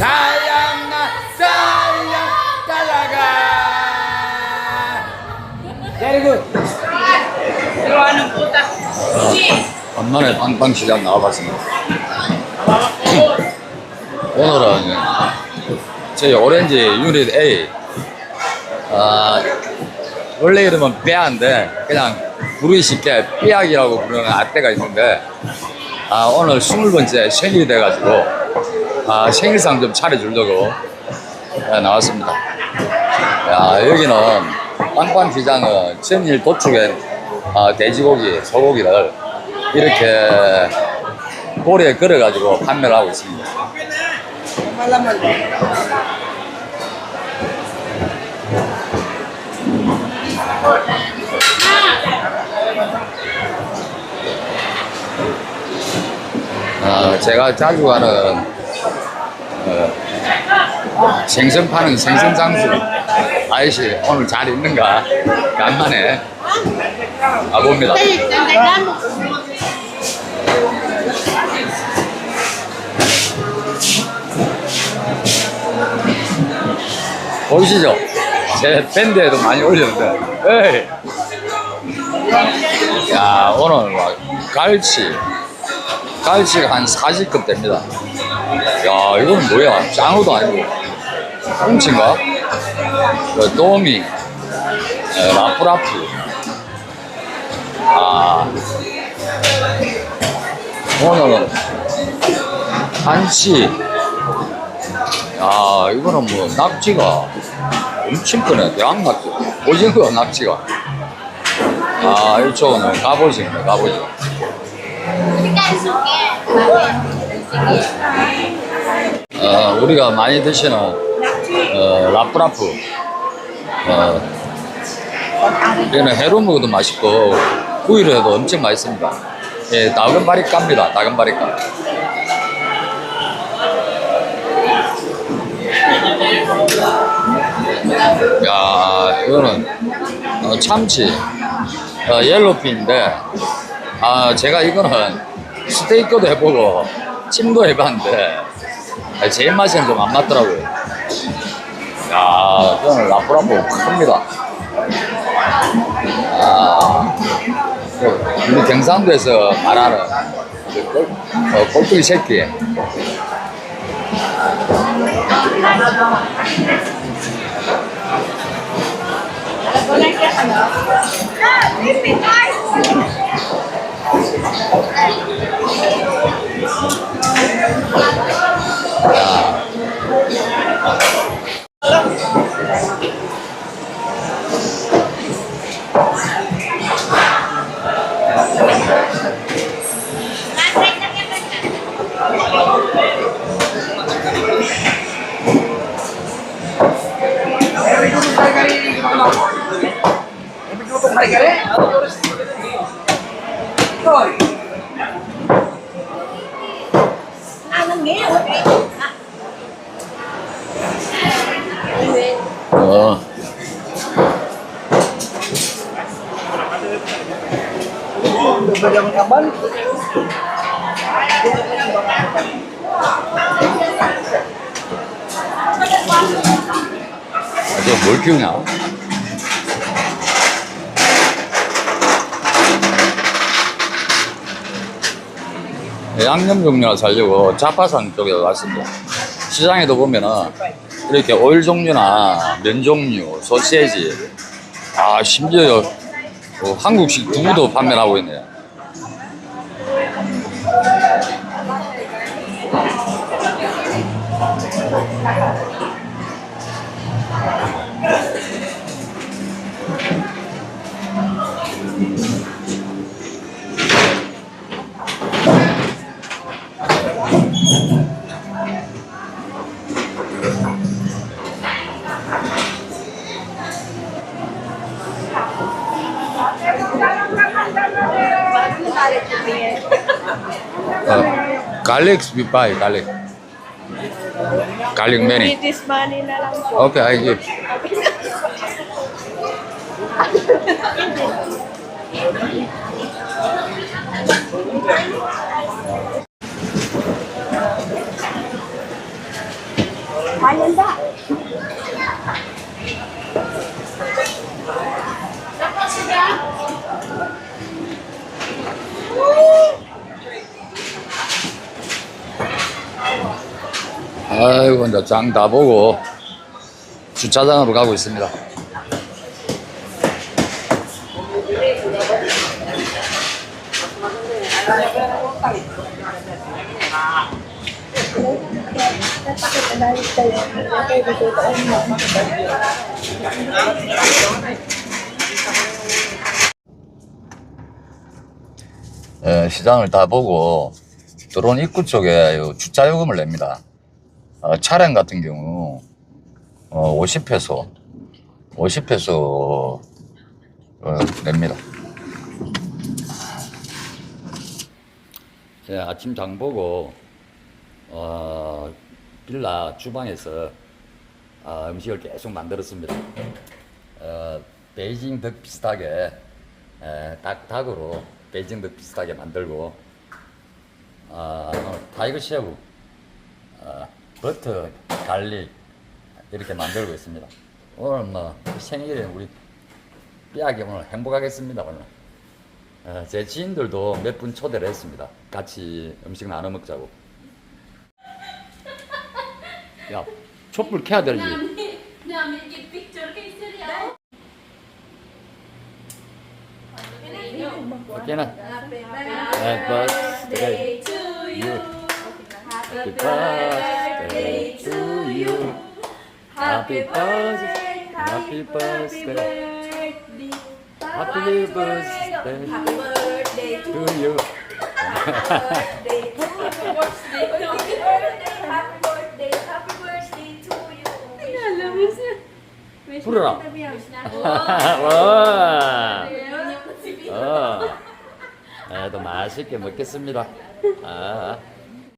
사양 나 사양 달라가. Very good. 간만에 빵빵시장 나와봤습니다 오늘은 저희 오렌지 유닛 A. 아, 원래 이름은 빼아인데 그냥 부르기 쉽게 삐약이라고 부르는 아떼가 있는데 아, 오늘 20번째 생일이 돼가지고 아, 생일상 좀 차려주려고. 네, 나왔습니다. 야, 여기는 빵빵 시장은 전일 도축한 아, 돼지고기, 소고기를 이렇게 볼에 걸어가지고 판매를 하고 있습니다 아, 제가 자주 가는 어, 생선 파는 생선 장수 아저씨 오늘 잘 있는가 간만에 가봅니다. 보이시죠? 제 밴드에도 많이 올렸는데, 에이. 야 오늘 막 갈치, 갈치가 한 40급 됩니다. 야 이거는 뭐야? 장어도 아니고 꽁치인가? 그 도미, 에, 라프라프. 아 오늘은 한치. 야 이거는 뭐 낙지가 엄청 크네. 대왕 낙지. 오징어 낙지가. 아 이쪽은 갑오징어네 갑오징어. 어, 우리가 많이 드시는 어, 라프라프. 어, 얘는 회로 먹어도 맛있고 구이로 해도 엄청 맛있습니다. 예, 다금 바리카입니다 다금 바리카. 야 이거는 어, 참치. 어, 옐로핀인데 아 제가 이거는 스테이크도 해보고 찜도 해봤는데 아, 제 입맛에는 좀 안 맞더라고요. 야, 저는 라프라프 큽니다. 아, 그 우리 경상도에서 말하는 어, 꼴뚜기 새끼. 아, 저뭘 키우냐? 양념 종류나 살려고 자파산 쪽에 왔습니다. 시장에도 보면은 이렇게 오일 종류나 면 종류, 소시지, 아 심지어 뭐 한국식 두부도 판매하고 있네요. Colleagues, be buy, colleague. Kaling many. With this money na lang po. Okay, I give. Ayan ba? 아이고 이제 장 다 보고 주차장으로 가고 있습니다. 예, 시장을 다 보고 들어온 입구 쪽에 요 주차 요금을 냅니다. 어, 차량 같은 경우 어, 50페소 50페소 어, 냅니다. 예, 아침 장 보고 어, 빌라 주방에서 아, 음식을 계속 만들었습니다. 어, 베이징 덕 비슷하게 에, 닭, 닭으로 베이징 덕 비슷하게 만들고 아, 오늘 타이거 쉐브 어, 버터 갈릭 이렇게 만들고 있습니다. 오늘 뭐 생일에 우리 삐약이 오늘 행복하겠습니다 오늘. 어, 제 지인들도 몇 분 초대를 했습니다. 같이 음식 나눠 먹자고. 야, 촛불 켜야 되지. 오케이나. Happy birthday to you. Happy birthday. Happy birthday. Happy birthday. Happy birthday Happy birthday to you. birthday to you. Happy birthday, happy birthday, happy birthday to you. 불어라. 와. 어. 네, 또 맛있게 먹겠습니다. 아.